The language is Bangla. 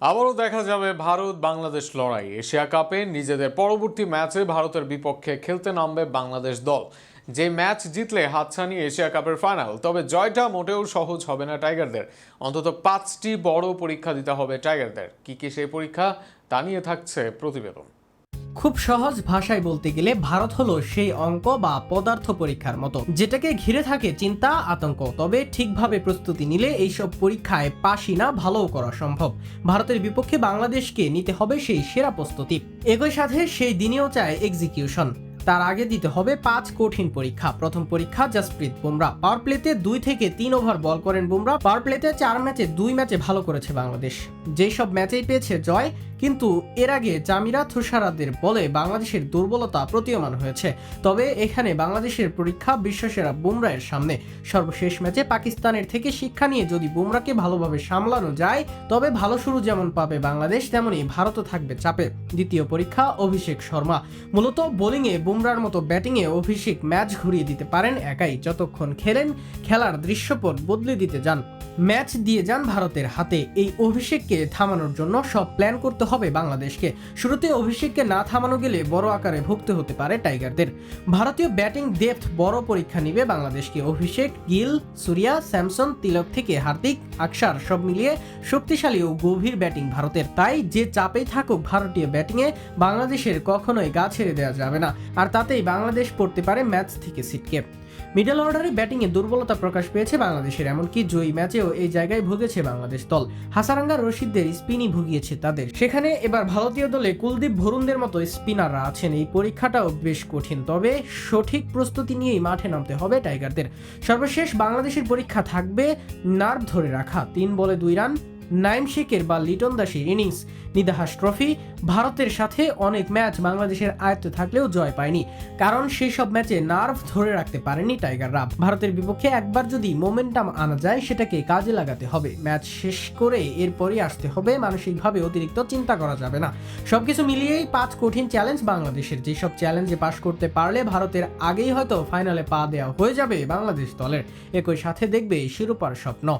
আবারও দেখা যাবে ভারত বাংলাদেশ লড়াই। এশিয়া কাপে নিজেদের পরবর্তী ম্যাচে ভারতের বিপক্ষে খেলতে নামবে বাংলাদেশ দল। যে ম্যাচ জিতলে হাতছানি এশিয়া কাপের ফাইনাল, তবে জয়টা মোটেও সহজ হবে না টাইগারদের। অন্তত পাঁচটি বড় পরীক্ষা দিতে হবে টাইগারদের। কী কী সেই পরীক্ষা, তা নিয়ে থাকছে প্রতিবেদন। খুব সহজ ভাষায় বলতে গেলে ভারত হলো সেই অঙ্ক বা পদার্থ পরীক্ষার মতো, যেটাকে ঘিরে থাকে চিন্তা, আতঙ্ক। তবে ঠিকভাবে প্রস্তুতি নিলে এইসব পরীক্ষায় পাশি না, ভালোও করা সম্ভব। ভারতের বিপক্ষে বাংলাদেশকে নিতে হবে সেই সেরা প্রস্তুতি। একই সাথে সেই দিনেও চায় এক্সিকিউশন তার আগে দিতে হবে পাঁচ কঠিন পরীক্ষা। প্রথম পরীক্ষা জাসপ্রীত বুমরা। পাওয়ার প্লেতে দুই থেকে তিন ওভার বল করেন বুমরা। পাওয়ার প্লেতে চার ম্যাচে দুই ম্যাচে ভালো করেছে বাংলাদেশ। যেই সব ম্যাচেই পেয়েছে জয়, কিন্তু এর আগে জামিরা তুষারাদের বলে বাংলাদেশের দুর্বলতা প্রতীয়মান হয়েছে। তবে এখানে বাংলাদেশের পরীক্ষা বিশ্বসেরা বুমরায়ের সামনে। সর্বশেষ ম্যাচে পাকিস্তানের থেকে শিক্ষা নিয়ে যদি বুমরাকে ভালোভাবে সামলানো যায়, তবে ভালো শুরু যেমন পাবে বাংলাদেশ তেমনই ভারতও থাকবে চাপে। দ্বিতীয় পরীক্ষা অভিষেক শর্মা। মূলত বোলিংয়ে বুমরার মতো ব্যাটিংয়ে অভিষেক ম্যাচ ঘুরিয়ে দিতে পারেন একাই। যতক্ষণ খেলেন, খেলার দৃশ্যপট বদলে দিতে যান। ম্যাচ দিয়ে যান ভারতের হাতে। এই অভিষেককে থামানোর জন্য সব প্ল্যান করতে হবে বাংলাদেশকে। শুরুতে অভিষেককে না থামানো গেলে বড় আকারে ভুগতে হতে পারে টাইগারদের। ভারতীয় ব্যাটিং ডেপথ বড় পরীক্ষা নিবে বাংলাদেশকে। অভিষেক, গিল, সুরিয়া, স্যামসন, তিলক থেকে হার্দিক, আকসার সব মিলিয়ে শক্তিশালী ও গভীর ব্যাটিং ভারতের। তাই যে চাপেই থাকুক ভারতীয় ব্যাটিংয়ে, বাংলাদেশের কখনোই গা ছেড়ে দেওয়া যাবে না। আর তাতেই বাংলাদেশ পড়তে পারে ম্যাচ থেকে সিটকে। মিডল অর্ডারে ব্যাটিংয়ে দুর্বলতা প্রকাশ পেয়েছে বাংলাদেশের, এমনকি জয়ী ম্যাচেও এই জায়গায় ভুগেছে বাংলাদেশ দল। হাসারাঙ্গা রশিদদের স্পিনই ভুগিয়েছে তাদের। সেখানে এবার ভারতীয় দলে কুলদীপ ভরুণদের মতো স্পিনাররা আছেন। এই পরীক্ষাটাও বেশ কঠিন, তবে সঠিক প্রস্তুতি নিয়েই মাঠে নামতে হবে টাইগারদের। সর্বশেষ বাংলাদেশের পরীক্ষা থাকবে নার্ভ ধরে রাখা। তিন বলে দুই রান নাইম শেখের বা লিটন দাসের ইনিংস। নিদাহাস ট্রফি ভারতের সাথে অনেক ম্যাচ বাংলাদেশের আয়ত্তে থাকলেও জয় পায়নি। কারণ সেই সব ম্যাচে নার্ভ ধরে রাখতে পারেনি টাইগাররা। ভারতের বিপক্ষে একবার যদি মোমেন্টাম আনা যায়, সেটাকে কাজে লাগাতে হবে। ম্যাচ শেষ করে এরপরই আসতে হবে। মানসিকভাবে অতিরিক্ত চিন্তা করা যাবে না। সবকিছু মিলিয়েই পাঁচ কঠিন চ্যালেঞ্জ বাংলাদেশের। যেসব চ্যালেঞ্জে পাশ করতে পারলে ভারতের আগেই হয়তো ফাইনালে পা দেওয়া হয়ে যাবে বাংলাদেশ দলের। একই সাথে দেখবে শিরোপার স্বপ্ন।